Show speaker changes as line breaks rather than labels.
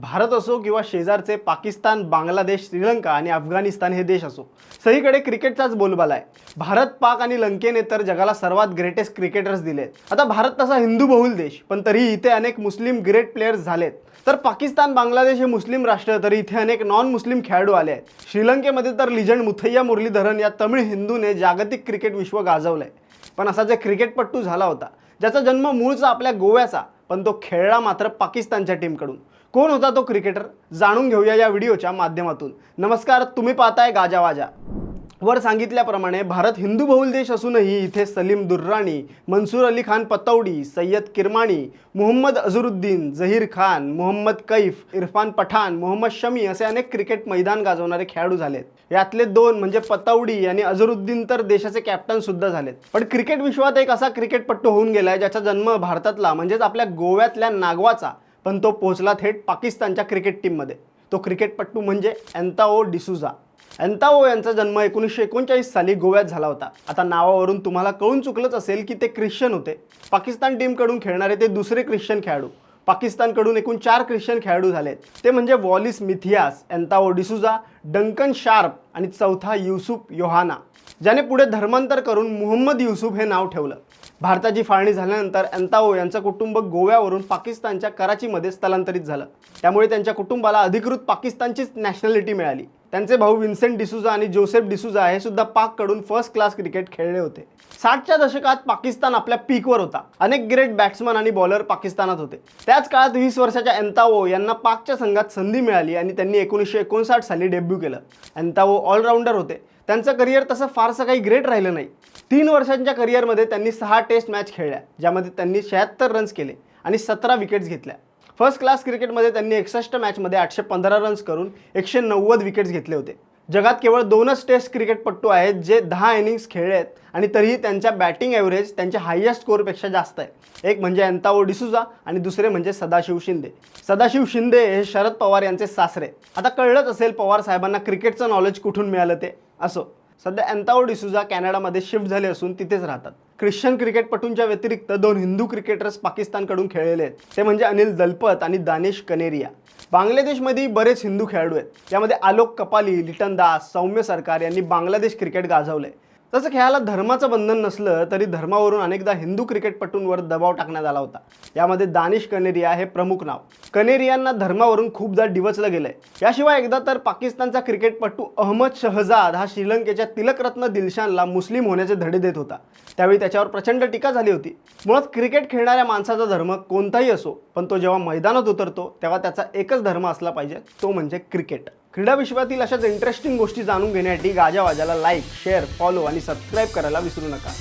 भारत असो किंवा शेजारचे पाकिस्तान बांगलादेश श्रीलंका आणि अफगाणिस्तान हे देश असो सगळीकडे क्रिकेटचाच बोलबाला आहे. भारत पाक आणि लंकेने तर जगाला सर्वात ग्रेटेस्ट क्रिकेटर्स दिलेत. आता भारत तसा हिंदू बहुल देश पण तरीही इथे अनेक मुस्लिम ग्रेट प्लेयर्स झालेत. तर पाकिस्तान बांगलादेश हे मुस्लिम राष्ट्र तरी इथे अनेक नॉन मुस्लिम खेळाडू आले आहेत. श्रीलंकेमध्ये तर लिजंड मुथय्या मुरलीधरन या तमिळ हिंदूने जागतिक क्रिकेट विश्व गाजवलंय. पण असा जे क्रिकेटपट्टू झाला होता ज्याचा जन्म मूळचा आपल्या गोव्याचा पण तो खेळला मात्र पाकिस्तानच्या टीमकडून कोण होता तो क्रिकेटर जाणून घेऊया या व्हिडिओच्या माध्यमातून. नमस्कार तुम्ही पाहताय गाजावाजा वर सांगितल्याप्रमाणे भारत हिंदू बहुल देश असूनही इथे सलीम दुर्राणी मनसूर अली खान पतौडी सय्यद किरमाणी मोहम्मद अझरुद्दीन जहीर खान मोहम्मद कैफ इरफान पठाण मोहम्मद शमी असे अनेक क्रिकेट मैदान गाजवणारे खेळाडू झालेत. यातले दोन म्हणजे पतौडी आणि अझरुद्दीन तर देशाचे कॅप्टन सुद्धा झालेत. पण क्रिकेट विश्वात एक असा क्रिकेटपट्टू होऊन गेलाय ज्याचा जन्म भारतातला म्हणजेच आपल्या गोव्यातल्या नागवाचा पण तो पोहोचला थेट पाकिस्तानच्या क्रिकेट टीममध्ये. तो क्रिकेटपट्टू म्हणजे एन्ताओ डिसुझा. एन्ताओ यांचा जन्म एकोणीसशे एकोणचाळीस साली गोव्यात झाला होता. आता नावावरून तुम्हाला कळून चुकलंच असेल की ते ख्रिश्चन होते. पाकिस्तान टीमकडून खेळणारे ते दुसरे ख्रिश्चन खेळाडू. पाकिस्तानकडून एकूण चार ख्रिश्चन खेळाडू झालेत. ते म्हणजे वॉलिस मिथियास एन्ताओ डिसुझा डंकन शार्प आणि चौथा युसुफ योहाना. ज्याने पुढे धर्मांतर करून मुहम्मद युसुफ हे नाव ठेवलं. भारताची फाळणी झाल्यानंतर एंताओ यांचं कुटुंब गोव्यावरून पाकिस्तानच्या कराचीमध्ये स्थलांतरित झालं. त्यामुळे त्यांच्या कुटुंबाला अधिकृत पाकिस्तानचीच नॅशनॅलिटी मिळाली. त्यांचे भाऊ विन्सेंट डिसुजा आणि जोसेफ डिसुजा हे सुद्धा पाककडून फर्स्ट क्लास क्रिकेट खेळले होते. साठच्या दशकात पाकिस्तान आपल्या पीकवर होता. अनेक ग्रेट बॅट्समन आणि बॉलर पाकिस्तानात होते. त्याच काळात वीस वर्षाच्या एन्तावो यांना पाकच्या संघात संधी मिळाली आणि त्यांनी एकोणीसशे एकोणसाठ साली डेब्यू केलं. एन्तावो ऑलराऊंडर होते. त्यांचं करिअर तसं फारसं काही ग्रेट राहिलं नाही. तीन वर्षांच्या करिअरमध्ये त्यांनी सहा टेस्ट मॅच खेळल्या ज्यामध्ये त्यांनी शहात्तर रन्स केले आणि सतरा विकेट्स घेतल्या. फर्स्ट क्लास क्रिकेटमध्ये त्यांनी एकसष्ट मॅचमध्ये आठशे पंधरा रन्स करून एकशे नव्वद विकेट्स घेतले होते. जगात केवळ दोनच टेस्ट क्रिकेटपट्टू आहेत जे दहा इनिंग्स खेळले आहेत आणि तरीही त्यांच्या बॅटिंग ॲव्हरेज त्यांच्या हायएस्ट स्कोरपेक्षा जास्त आहे. एक म्हणजे एंताओ डिसुजा आणि दुसरे म्हणजे सदाशिव शिंदे. सदाशिव शिंदे हे शरद पवार यांचे सासरे. आता कळलंच असेल पवार साहेबांना क्रिकेटचं नॉलेज कुठून मिळालं ते. असो. सध्या एंताओ डिसुजा कॅनडामध्ये शिफ्ट झाले असून तिथेच राहतात. ख्रिश्चन क्रिकेटपटूंच्या व्यतिरिक्त दोन हिंदू क्रिकेटर्स पाकिस्तानकडून खेळलेले आहेत. ते म्हणजे अनिल दलपत आणि दानिश कनेरिया. बांगलादेशमध्ये बरेच हिंदू खेळाडू आहेत. यामध्ये आलोक कपाली लिटन दास सौम्य सरकार यांनी बांगलादेश क्रिकेट गाजवलंय. तसं खेळाला धर्माचं बंधन नसलं तरी धर्मावरून अनेकदा हिंदू क्रिकेटपटूंवर दबाव टाकण्यात आला होता. यामध्ये दानिश कनेरिया हे प्रमुख नाव. कनेरियांना धर्मावरून खूपदा डिवचलं गेलंय. याशिवाय एकदा तर पाकिस्तानचा क्रिकेटपटू अहमद शहजाद हा श्रीलंकेच्या तिलकरत्न दिलशानला मुस्लिम होण्याचे धडे देत होता. त्यावेळी त्याच्यावर प्रचंड टीका झाली होती. मुळात क्रिकेट खेळणाऱ्या माणसाचा धर्म कोणताही असो पण तो जेव्हा मैदानात उतरतो तेव्हा त्याचा एकच धर्म असला पाहिजे तो म्हणजे क्रिकेट. क्रीडा विश्वातील अशाच इंटरेस्टिंग गोष्टी जाणून घेण्यासाठी गाजावाजाला लाईक शेअर फॉलो आणि सबस्क्राईब करायला विसरू नका.